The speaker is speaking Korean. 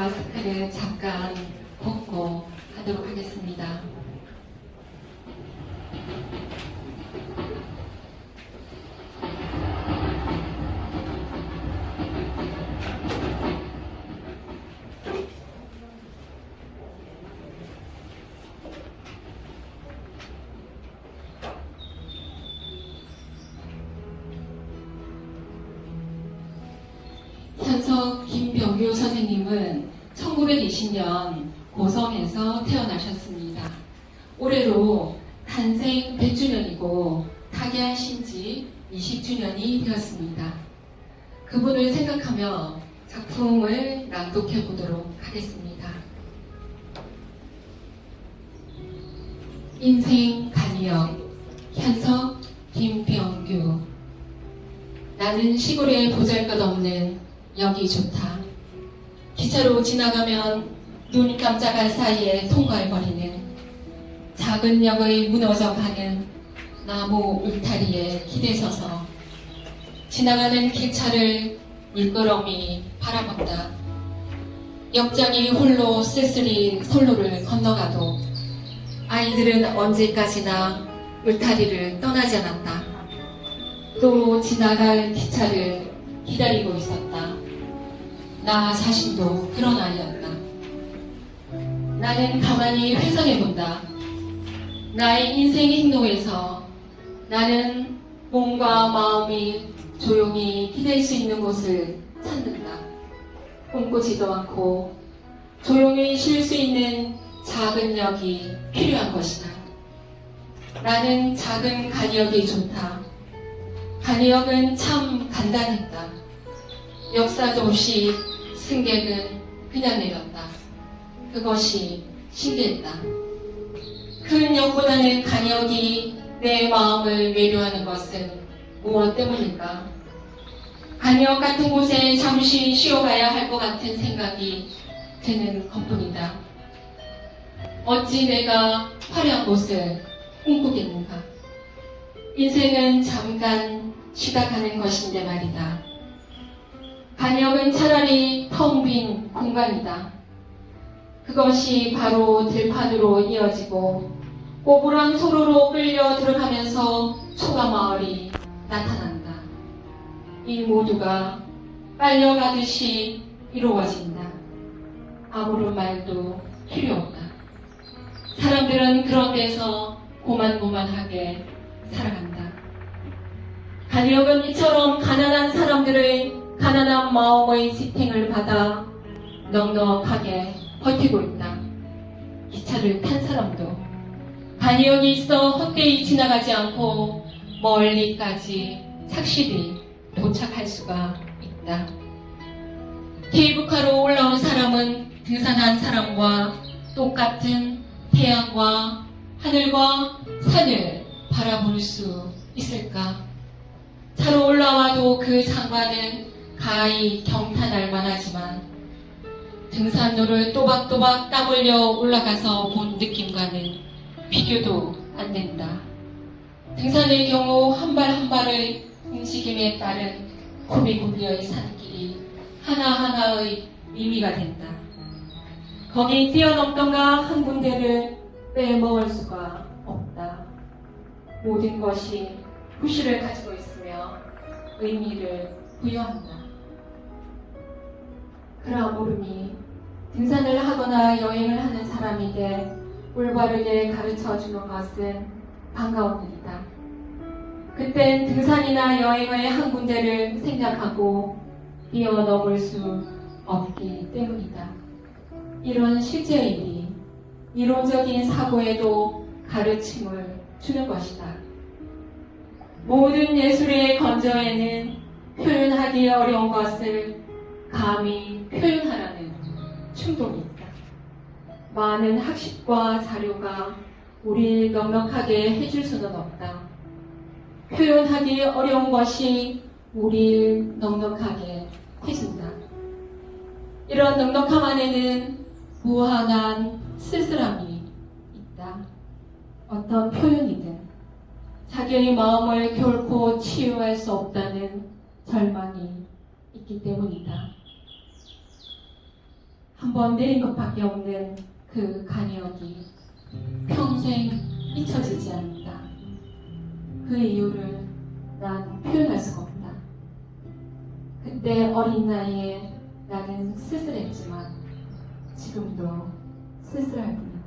마스크를 잠깐 벗고 하도록 하겠습니다. 1920년 고성에서 태어나셨습니다. 올해로 탄생 100주년이고 타계하신 지 20주년이 되었습니다. 그분을 생각하며 작품을 낭독해 보도록 하겠습니다. 인생 간이역 현석 김병규 나는 시골에 보잘것없는 여기 좋다. 기차로 지나가면 눈 깜짝할 사이에 통과해버리는 작은 역의 무너져가는 나무 울타리에 기대서서 지나가는 기차를 물끄러미 바라본다. 역장이 홀로 쓸쓸히 선로를 건너가도 아이들은 언제까지나 울타리를 떠나지 않았다. 또 지나갈 기차를 기다리고 있었다. 나 자신도 그런 아이였다. 나는 가만히 회상해 본다. 나의 인생 행동에서 나는 몸과 마음이 조용히 기댈 수 있는 곳을 찾는다. 꿈꾸지도 않고 조용히 쉴 수 있는 작은 역이 필요한 것이다. 나는 작은 간역이 좋다. 간역은 참 간단했다. 역사도 없이 승객은 그냥 내렸다. 그것이 신기했다. 큰 역보다는 간역이 내 마음을 매료하는 것은 무엇 때문일까? 간역 같은 곳에 잠시 쉬어가야 할 것 같은 생각이 드는 것뿐이다. 어찌 내가 화려한 곳을 꿈꾸겠는가? 인생은 잠깐 가는 것인데 말이다. 간역은 차라리 텅 빈 공간이다. 그것이 바로 들판으로 이어지고 꼬부랑 소로로 끌려 들어가면서 초가마을이 나타난다. 이 모두가 빨려가듯이 이루어진다. 아무런 말도 필요 없다. 사람들은 그런 데서 고만고만하게 살아간다. 간역은 이처럼 가난한 사람들의 가난한 마음의 지탱을 받아 넉넉하게 버티고 있다. 기차를 탄 사람도 간역이 있어 헛되이 지나가지 않고 멀리까지 착실히 도착할 수가 있다. 케이블카로 올라온 사람은 등산한 사람과 똑같은 태양과 하늘과 산을 바라볼 수 있을까? 차로 올라와도 그 장관은 가히 경탄할 만하지만 등산로를 또박또박 땀 흘려 올라가서 본 느낌과는 비교도 안 된다. 등산의 경우 한 발 한 발의 움직임에 따른 구비구비의 산길이 하나하나의 의미가 된다. 거기 뛰어넘던가 한 군데를 빼먹을 수가 없다. 모든 것이 후시를 가지고 있으며 의미를 부여한다. 그러오르니 등산을 하거나 여행을 하는 사람에게 올바르게 가르쳐 주는 것은 반가운 일이다. 그땐 등산이나 여행의 한 군데를 생각하고 뛰어넘을 수 없기 때문이다. 이런 실제 일이 이론적인 사고에도 가르침을 주는 것이다. 모든 예술의 건조에는 표현하기 어려운 것을 감히 표현하라는 충동이 있다. 많은 학식과 자료가 우리 넉넉하게 해줄 수는 없다. 표현하기 어려운 것이 우리를 넉넉하게 해준다. 이런 넉넉함 안에는 무한한 쓸쓸함이 있다. 어떤 표현이든 자기의 마음을 결코 치유할 수 없다는 절망이 있기 때문이다. 한 번 내린 것밖에 없는 그 간역이 평생 잊혀지지 않는다. 그 이유를 난 표현할 수가 없다. 그때 어린 나이에 나는 쓸쓸했지만 지금도 쓸쓸할 뿐이다.